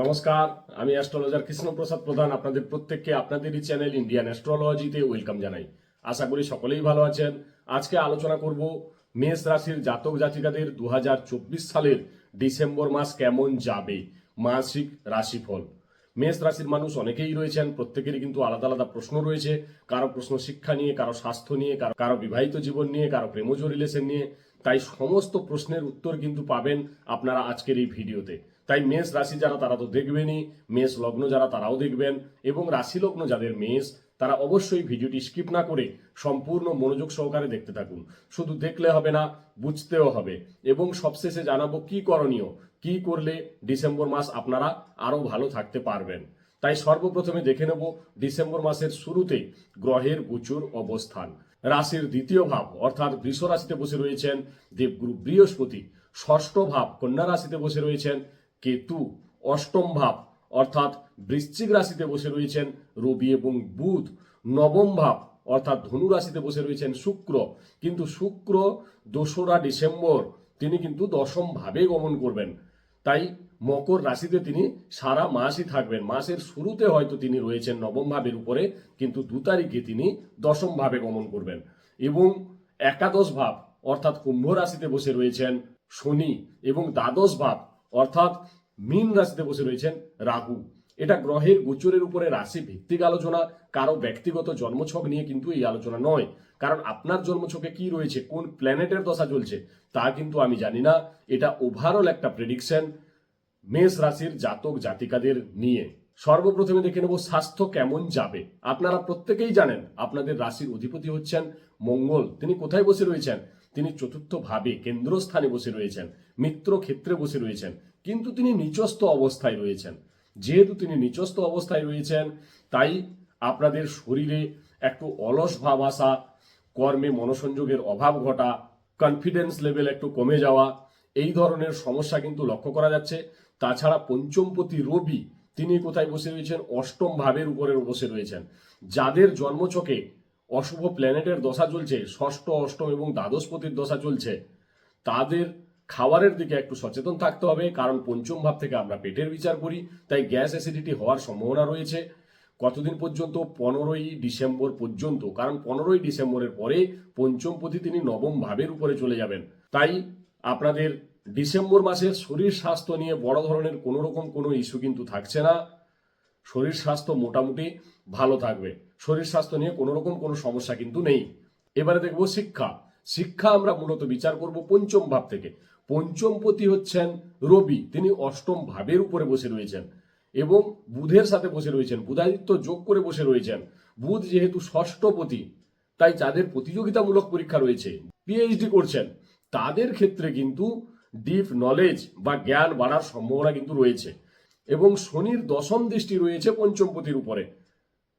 নমস্কার, আমি অ্যাস্ট্রোলজার কৃষ্ণপ্রসাদ প্রধান, আপনাদের প্রত্যেককে আপনাদেরই চ্যানেল ইন্ডিয়ান অ্যাস্ট্রোলজিতে ওয়েলকাম জানাই। আশা করি সকলেই ভালো আছেন। আজকে আলোচনা করব মেষ রাশির জাতক জাতিকাদের দু হাজার চব্বিশ সালের ডিসেম্বর মাস কেমন যাবে, মাসিক রাশিফল। মেষ রাশির মানুষ অনেকেই রয়েছেন, প্রত্যেকেরই কিন্তু আলাদা আলাদা প্রশ্ন রয়েছে। কারও প্রশ্ন শিক্ষা নিয়ে, কারও স্বাস্থ্য নিয়ে, কারও কারও বিবাহিত জীবন নিয়ে, কারও প্রেমজ রিলেশন নিয়ে। তাই সমস্ত প্রশ্নের উত্তর কিন্তু পাবেন আপনারা আজকের এই ভিডিওতে। তাই মেষ রাশি যারা, তারা তো দেখবেনই। মেষ লগ্ন যারা, তারাও দেখবেন। এবং রাশি লগ্ন যাদের মেষ, তারা অবশ্যই ভিডিওটি স্কিপ না করে সম্পূর্ণ মনোযোগ সহকারে দেখতে থাকুন। শুধু দেখলে হবে না, বুঝতেও হবে। এবং সবশেষে জানাব কি করণীয়, কি করলে ডিসেম্বর মাস আপনারা আরও ভালো থাকতে পারবেন। তাই সর্বপ্রথমে দেখে নেব ডিসেম্বর মাসের শুরুতে গ্রহের প্রচুর অবস্থান। রাশির দ্বিতীয় ভাব, অর্থাৎ বৃষ রাশিতে বসে রয়েছেন দেবগুরু বৃহস্পতি। ষষ্ঠ ভাব, কন্যা রাশিতে বসে রয়েছেন কেতু, অষ্টম ভাব, অর্থাৎ বৃশ্চিক রাশিতে বসে রয়েছেন রবি এবং বুধ। নবম ভাব, অর্থাৎ ধনু রাশিতে বসে রয়েছেন শুক্র। কিন্তু শুক্র দোসরা ডিসেম্বর, তিনি কিন্তু দশম ভাবে গমন করবেন। তাই মকর রাশিতে তিনি সারা মাসই থাকবেন। মাসের শুরুতে হয়তো তিনি রয়েছেন নবম ভাবের উপরে, কিন্তু দু তারিখে তিনি দশম ভাবে গমন করবেন। এবং একাদশ ভাব, অর্থাৎ কুম্ভ রাশিতে বসে রয়েছেন শনি এবং দ্বাদশ ভাব অর্থাৎ মীন রাশিতে বসে রয়েছেন রাহু। এটা গ্রহের গোচরের উপরে রাশি ভিত্তিক আলোচনা, কারও ব্যক্তিগত জন্মছক নিয়ে কিন্তু এই আলোচনা নয়। কারণ আপনার জন্মছকে কি রয়েছে, কোন প্ল্যানেটের দশা চলছে, তা কিন্তু আমি জানি না। এটা ওভারঅল একটা প্রেডিকশন মেষ রাশির জাতক জাতিকাদের নিয়ে। সর্বপ্রথমে দেখে নেব স্বাস্থ্য কেমন যাবে। আপনারা প্রত্যেকেই জানেন, আপনাদের রাশির অধিপতি হচ্ছেন মঙ্গল। তিনি কোথায় বসে রয়েছেন? তিনি চতুর্থ ভাবে কেন্দ্রস্থানে বসে রয়েছেন মিত্র ক্ষেত্রে বসে রয়েছেন। কিন্তু তিনি নিচস্থ অবস্থায় রয়েছেন। যেহেতু তিনি নিচস্থ অবস্থায় রয়েছেন, তাই আপনাদের শরীরে একটু অলস ভাব আসা, কর্মে মনোসংযোগের অভাব ঘটা কনফিডেন্স লেভেল একটু কমে যাওয়া, এই ধরনের সমস্যা কিন্তু লক্ষ্য করা যাচ্ছে। তাছাড়া পঞ্চমপতি রবি, তিনি কোথায় বসে রয়েছেন? অষ্টম ভাবের উপরে বসে রয়েছেন। যাদের জন্মছকে অশুভ প্ল্যানেটের দশা চলছে, ষষ্ঠ, অষ্টম এবং দ্বাদশপতির দশা চলছে, তাদের খাবারের দিকে একটু সচেতন থাকতে হবে, কারণ পঞ্চম ভাব থেকে আমরা পেটের বিচার করি, তাই গ্যাস অ্যাসিডিটি হওয়ার সম্ভাবনা রয়েছে। কতদিন পর্যন্ত? পনেরোই ডিসেম্বর পর্যন্ত, কারণ পনেরোই ডিসেম্বরের পরে পঞ্চমপতি তিনি নবম ভাবের উপরে চলে যাবেন। তাই আপনাদের ডিসেম্বর মাসে শরীর স্বাস্থ্য নিয়ে বড় ধরনের কোনো রকম কোনো ইস্যু কিন্তু থাকছে না। শরীর স্বাস্থ্য মোটামুটি ভালো থাকবে। শরীর স্বাস্থ্য নিয়ে কোনো রকম কোনো সমস্যা কিন্তু নেই। এবারে দেখব শিক্ষা। শিক্ষা আমরা মূলত বিচার করব পঞ্চম ভাব থেকে। পঞ্চমপতি হচ্ছেন রবি, তিনি অষ্টম ভাবের উপরে বসে রয়েছেন এবং বুধের সাথে বসে রয়েছেন, বুধাদিত্য যোগ করে বসে রয়েছেন। বুধ যেহেতু ষষ্ঠপতি তাই যাদের প্রতিযোগিতামূলক পরীক্ষা রয়েছে। পিএইচডি করছেন। তাদের ক্ষেত্রে কিন্তু ডিপ নলেজ বা জ্ঞান বাড়ার সম্ভাবনা কিন্তু রয়েছে এবং শনির দশম দৃষ্টি রয়েছে পঞ্চমপতির উপরে।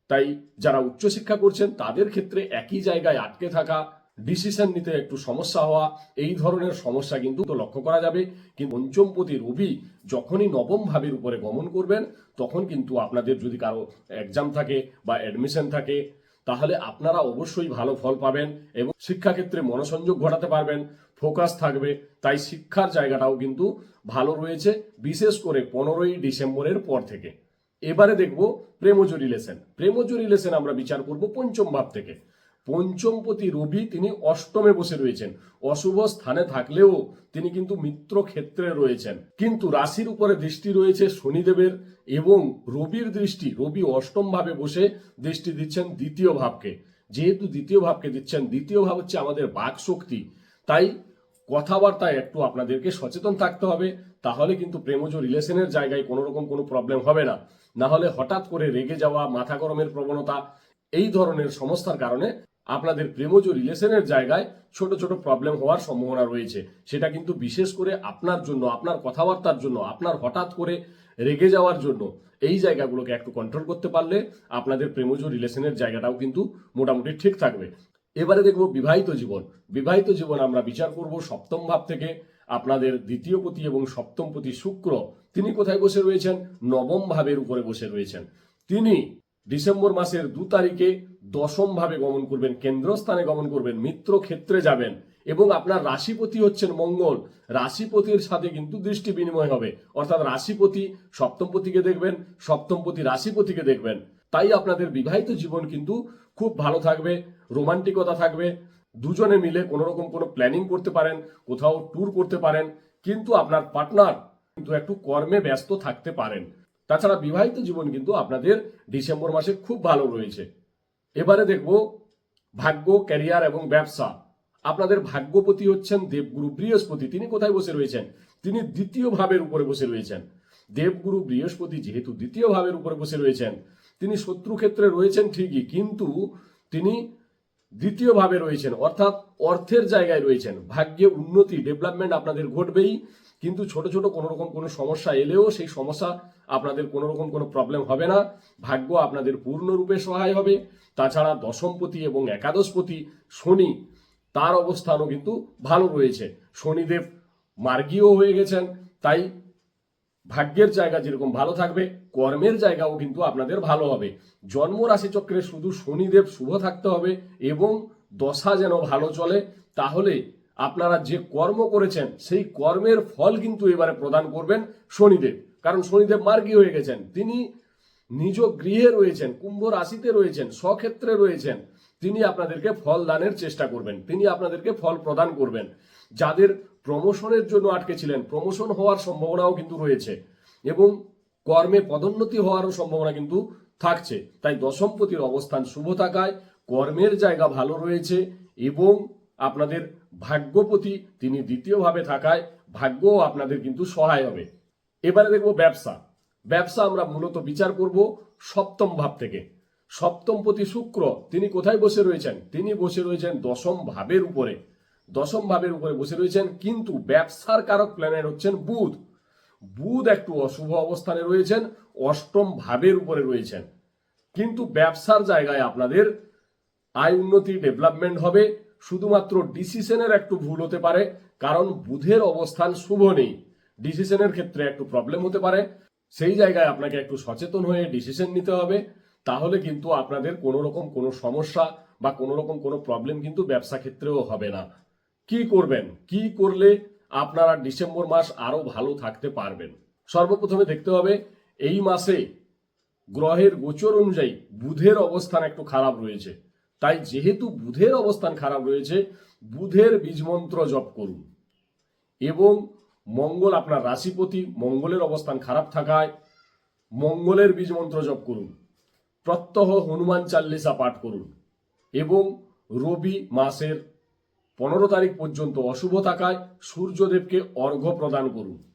তাই যারা উচ্চশিক্ষা করছেন, তাদের ক্ষেত্রে একই জায়গায় আটকে থাকা ডিসিশন নিতে একটু সমস্যা হওয়া, এই ধরনের সমস্যা কিন্তু লক্ষ্য করা যাবে। কিন্তু পঞ্চমপতি রবি যখনই নবম ভাবের উপরে গমন করবেন, তখন কিন্তু আপনাদের যদি কারও এক্সাম থাকে বা অ্যাডমিশন থাকে, তাহলে আপনারা অবশ্যই ভালো ফল পাবেন এবং শিক্ষাক্ষেত্রে মনোসংযোগ ঘটাতে পারবেন ফোকাস থাকবে। তাই শিক্ষার জায়গাটাও কিন্তু ভালো রয়েছে, বিশেষ করে পনেরোই ডিসেম্বরের পর থেকে। এবারে দেখব প্রেমজ রিলেশন প্রেমজ রিলেশন আমরা বিচার করব পঞ্চম ভাব থেকে। পঞ্চমপতি রবি তিনি অষ্টমে বসে রয়েছেন। অশুভ স্থানে থাকলেও তিনি কিন্তু মিত্র ক্ষেত্রে রয়েছেন। কিন্তু রাশির উপরে দৃষ্টি রয়েছে শনিদেবের এবং রবির দৃষ্টি, রবি অষ্টম ভাবে বসে দৃষ্টি দিচ্ছেন দ্বিতীয় ভাবকে। যেহেতু দ্বিতীয় ভাবকে দিচ্ছেন, দ্বিতীয় ভাব হচ্ছে আমাদের বাক শক্তি তাই কথাবার্তায় একটু আপনাদেরকে সচেতন থাকতে হবে, তাহলে কিন্তু প্রেমজ রিলেশনের জায়গায় কোনো রকম কোনো প্রবলেম হবে না। না হলে হঠাৎ করে রেগে যাওয়া, মাথা গরমের প্রবণতা, এই ধরনের সমস্যার কারণে আপনাদের প্রেমজ রিলেশনের জায়গায় ছোট ছোট প্রবলেম হওয়ার সম্ভাবনা রয়েছে। সেটা কিন্তু বিশেষ করে আপনার জন্য, আপনার কথাবার্তার জন্য, আপনার হঠাৎ করে রেগে যাওয়ার জন্য এই জায়গাগুলোকে একটু কন্ট্রোল করতে পারলে আপনাদের প্রেমজ রিলেশনের জায়গাটাও কিন্তু মোটামুটি ঠিক থাকবে। এবারে দেখব বিবাহিত জীবন। বিবাহিত জীবন আমরা বিচার করব সপ্তম ভাব থেকে। আপনাদের দ্বিতীয় পতি এবং সপ্তম পতি শুক্র, তিনি কোথায় বসে রয়েছেন? নবম ভাবের উপরে বসে রয়েছেন। তিনি ডিসেম্বর মাসের দু তারিখে দশম ভাবে গমন করবেন, কেন্দ্রস্থানে গমন করবেন, মিত্র ক্ষেত্রে যাবেন এবং আপনার রাশিপতি হচ্ছেন মঙ্গল। রাশিপতির সাথে কিন্তু দৃষ্টি বিনিময় হবে। অর্থাৎ রাশিপতি সপ্তমপতিকে দেখবেন, সপ্তমপতি রাশিপতিকে দেখবেন। তাই আপনাদের বিবাহিত জীবন কিন্তু খুব ভালো থাকবে, রোমান্টিকতা থাকবে। দুজনে মিলে কোনো রকম কোনো প্ল্যানিং করতে পারেন, কোথাও ট্যুর করতে পারেন, কিন্তু আপনার পার্টনার কিন্তু একটু কর্মে ব্যস্ত থাকতে পারেন। তাছাড়া বিবাহিত জীবন কিন্তু আপনাদের ডিসেম্বর মাসে খুব ভালো রয়েছে। এবারে দেখব ভাগ্য, ক্যারিয়ার এবং ব্যবসা। আপনাদের ভাগ্যপতি হচ্ছেন দেবগুরু বৃহস্পতি। তিনি কোথায় বসে রয়েছেন? তিনি দ্বিতীয় ভাবের উপরে বসে রয়েছেন। দেবগুরু বৃহস্পতি যেহেতু দ্বিতীয় ভাবের উপরে বসে রয়েছেন, তিনি শত্রু ক্ষেত্রে রয়েছেন ঠিকই, কিন্তু তিনি দ্বিতীয় ভাবে রয়েছেন, অর্থাৎ অর্থের জায়গায় রয়েছেন। ভাগ্যে উন্নতি, ডেভেলপমেন্ট আপনাদের ঘটবেই। কিন্তু ছোট ছোট কোনো রকম কোনো সমস্যা এলেও সেই সমস্যা আপনাদের কোনো রকম কোনো প্রবলেম হবে না। ভাগ্য আপনাদের পূর্ণরূপে সহায় হবে। তাছাড়া দশমপতি এবং একাদশপতি শনি, তার অবস্থানও কিন্তু ভালো রয়েছে। শনিদেব মার্গীয় হয়ে গেছেন, তাই ভাগ্যের জায়গা যেরকম ভালো থাকবে, কর্মের জায়গাও কিন্তু আপনাদের ভালো হবে। জন্ম রাশি চক্রে শুধু শনিদেব শুভ থাকতে হবে এবং দশা যেন ভালো চলে, তাহলে আপনারা যে কর্ম করেছেন, সেই কর্মের ফল কিন্তু এবারে প্রদান করবেন শনিদেব। কারণ শনিদেব মার্গী হয়ে গেছেন। তিনি নিজ গৃহে রয়েছেন, কুম্ভ রাশিতে রয়েছেন, স্বক্ষেত্রে রয়েছেন। তিনি আপনাদেরকে ফল দানের চেষ্টা করবেন, তিনি আপনাদেরকে ফল প্রদান করবেন। যাদের প্রমোশনের জন্য আটকে ছিলেন, প্রমোশন হওয়ার সম্ভাবনাও কিন্তু রয়েছে এবং কর্মে পদোন্নতি হওয়ারও সম্ভাবনা কিন্তু থাকছে। তাই দশমপতির অবস্থান শুভ থাকায় কর্মের জায়গা ভালো রয়েছে এবং আপনাদের ভাগ্যপতি তিনি দ্বিতীয়ভাবে থাকায় ভাগ্যও আপনাদের কিন্তু সহায় হবে। এবারে দেখব ব্যবসা। ব্যবসা আমরা মূলত বিচার করব সপ্তম ভাব থেকে। সপ্তমপতি শুক্র, তিনি কোথায় বসে রয়েছেন? তিনি বসে রয়েছেন দশম ভাবের উপরে। দশম ভাবের উপরে বসে রয়েছেন কিন্তু ব্যবসার কারক প্ল্যানেট হচ্ছেন বুধ। বুধ একটু অশুভ অবস্থানে রয়েছেন, অষ্টম ভাবের উপরে রয়েছেন। কিন্তু ব্যবসার জায়গায় আপনাদের আয় উন্নতি ডেভেলপমেন্ট হবে। শুধুমাত্র ডিসিশনের একটু ভুল হতে পারে, কারণ বুধের অবস্থান শুভ নেই। ডিসিশনের ক্ষেত্রে একটু প্রবলেম হতে পারে। সেই জায়গায় আপনাকে একটু সচেতন হয়ে ডিসিশন নিতে হবে। তাহলে কিন্তু আপনাদের কোনো রকম কোনো সমস্যা বা কোনো রকম কোনো প্রবলেম কিন্তু ব্যবসা ক্ষেত্রেও হবে না। কি করবেন? কি করলে আপনারা ডিসেম্বর মাস আরও ভালো থাকতে পারবেন? সর্বপ্রথমে দেখতে হবে, এই মাসে গ্রহের গোচর অনুযায়ী বুধের অবস্থান একটু খারাপ রয়েছে। তাই যেহেতু বুধের অবস্থান খারাপ রয়েছে, বুধের বীজমন্ত্র জপ করুন। এবং মঙ্গল আপনার রাশিপতি, মঙ্গলের অবস্থান খারাপ থাকায় মঙ্গলের বীজমন্ত্র জপ করুন। প্রত্যহ হনুমান চাল্লিশা পাঠ করুন। এবং রবি মাসের পনেরো তারিখ পর্যন্ত অশুভ থাকায় সূর্যদেবকে অর্ঘ্য প্রদান করুন।